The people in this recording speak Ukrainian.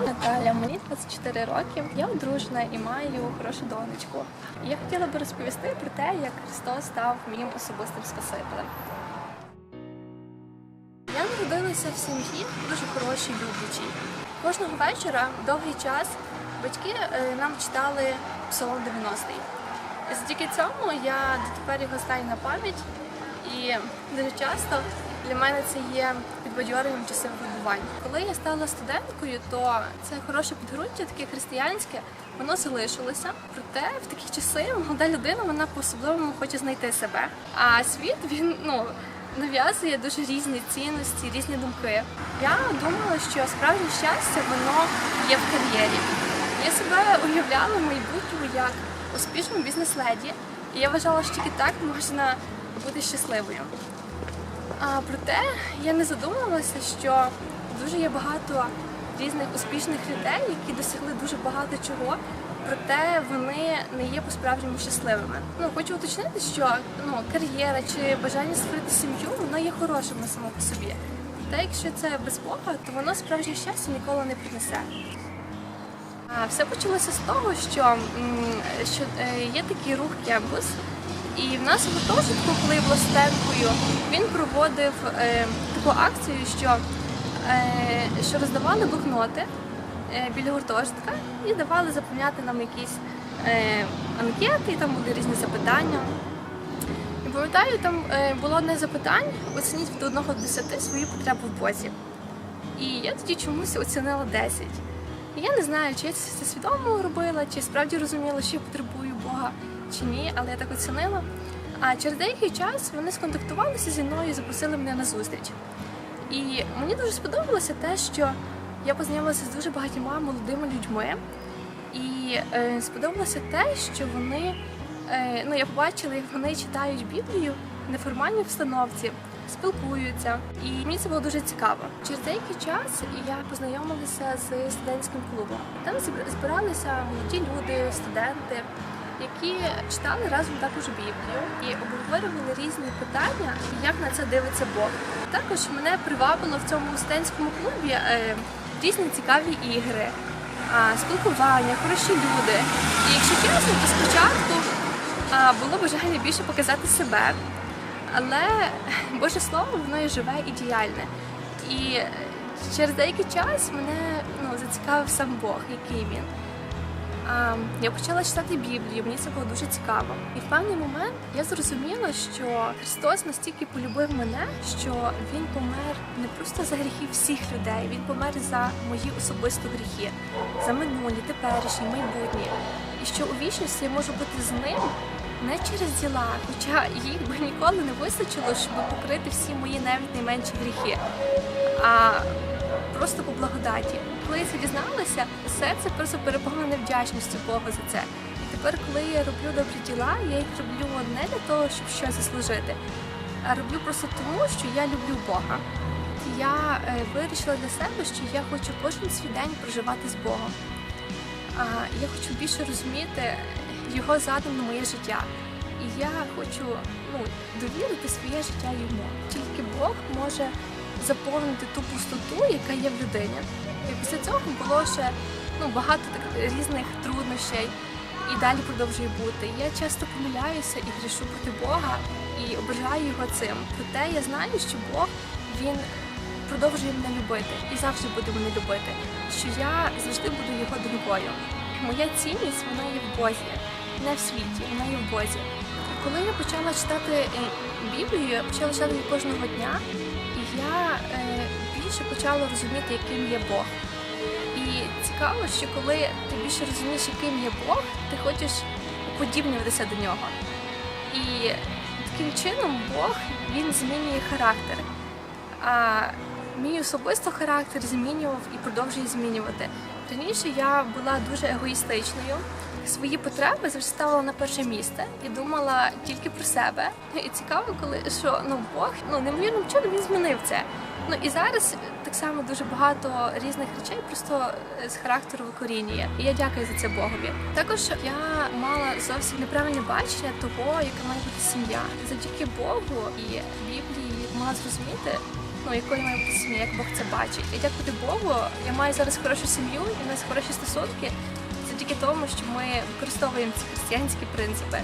Наталя, мені 24 роки. Я одружена і маю хорошу донечку. Я хотіла би розповісти про те, як Христос став моїм особистим спасителем. Я народилася в сім'ї дуже хорошій, люблячій. Кожного вечора довгий час батьки е, нам читали Псалом 90-й. І Завдяки цьому я дотепер його знаю на пам'ять, і дуже часто для мене це є підбадьоренням часів вибувань. Коли я стала студенткою, то це хороше підґрунтя, таке християнське, воно залишилося. Проте в такі часи молода людина вона по-особливому хоче знайти себе. А світ він ну нав'язує дуже різні цінності, різні думки. Я думала, що справжнє щастя воно є в кар'єрі. Я себе уявляла в майбутньому як успішну бізнес-леді, і я вважала, що тільки так можна бути щасливою. А проте я не задумувалася, що дуже є багато різних успішних людей, які досягли дуже багато чого, проте вони не є по-справжньому щасливими. Ну хочу уточнити, що ну кар'єра чи бажання створити сім'ю воно є хорошим на само по собі. Та якщо це без Бога, то воно справжнє щастя ніколи не принесе. Все почалося з того, що, що е, є такий рух кемпус, і в нас гуртожитку, коли я була студенткою, він проводив е, таку акцію, що, е, що роздавали блокноти е, біля гуртожитка і давали заповняти нам якісь е, анкети, і там були різні запитання. І пам'ятаю, там е, було одне запитання: оцініть від 1 до 10 свою потребу в Бозі. І я тоді чомусь оцінила 10. І я не знаю, чи я це свідомо робила, чи справді розуміла, що я потребую Бога, чи ні, але я так оцінила. А через деякий час вони сконтактувалися зі мною і запросили мене на зустріч. І мені дуже сподобалося те, що я познайомилася з дуже багатьма молодими людьми. І е, сподобалося те, що вони, е, ну я побачила, як вони читають Біблію в неформальній обстановці, спілкуються, і мені це було дуже цікаво. Через деякий час я познайомилася з студентським клубом. Там збиралися молоді люди, студенти, які читали разом також Біблію і обговорювали різні питання, як на це дивиться Бог. Також мене привабило в цьому студентському клубі е, різні цікаві ігри, спілкування, хороші люди. І якщо чесно, то спочатку було бажання більше показати себе. Але Боже Слово, воно є живе і діяльне. І е, через деякий час мене ну, зацікавив сам Бог, який він. А, я почала читати Біблію, мені це було дуже цікаво. І в певний момент я зрозуміла, що Христос настільки полюбив мене, що Він помер не просто за гріхи всіх людей, Він помер за мої особисто гріхи, за минулі, теперішні, майбутні. І що у вічності я можу бути з ним не через діла, хоча їх би ніколи не вистачило, щоб покрити всі мої навіть найменші гріхи. А просто по благодаті. Коли я це дізналася, серце просто переповнене вдячністю Богу за це. І тепер, коли я роблю добрі діла, я їх роблю не для того, щоб щось заслужити, а роблю просто тому, що я люблю Бога. Я е, вирішила для себе, що я хочу кожен свій день проживати з Богом. Я хочу більше розуміти його задум на моє життя. І я хочу ну, довірити своє життя йому. Тільки Бог може заповнити ту пустоту, яка є в людині. І після цього було ще ну, багато так різних труднощей і далі продовжує бути. Я часто помиляюся і грішу проти Бога і ображаю його цим. Проте я знаю, що Бог він продовжує мене любити і завжди буде мене любити. Що я завжди буду його донькою. Моя цінність вона є в Бозі, не в світі, вона є в Бозі. Коли я почала читати е, Біблію, я почала читати кожного дня, я е, більше почала розуміти, яким є Бог. І цікаво, що коли ти більше розумієш, яким є Бог, ти хочеш уподібнюватися до нього. І таким чином Бог він змінює характер. А мій особисто характер змінював і продовжує змінювати. Раніше я була дуже егоїстичною. Свої потреби завжди ставила на перше місце і думала тільки про себе. І цікаво, коли що ну Бог ну неймовірним чином він змінив це. Ну і зараз так само дуже багато різних речей просто е, з характеру викорінює. І я дякую за це Богові. Також я мала зовсім неправильне бачення того, яка має бути сім'я. Завдяки Богу і Біблії мала зрозуміти, ну якою має бути сім'я, як Бог це бачить. І дякувати Богу, я маю зараз хорошу сім'ю і в нас хороші стосунки завдяки тому, що ми використовуємо ці християнські принципи.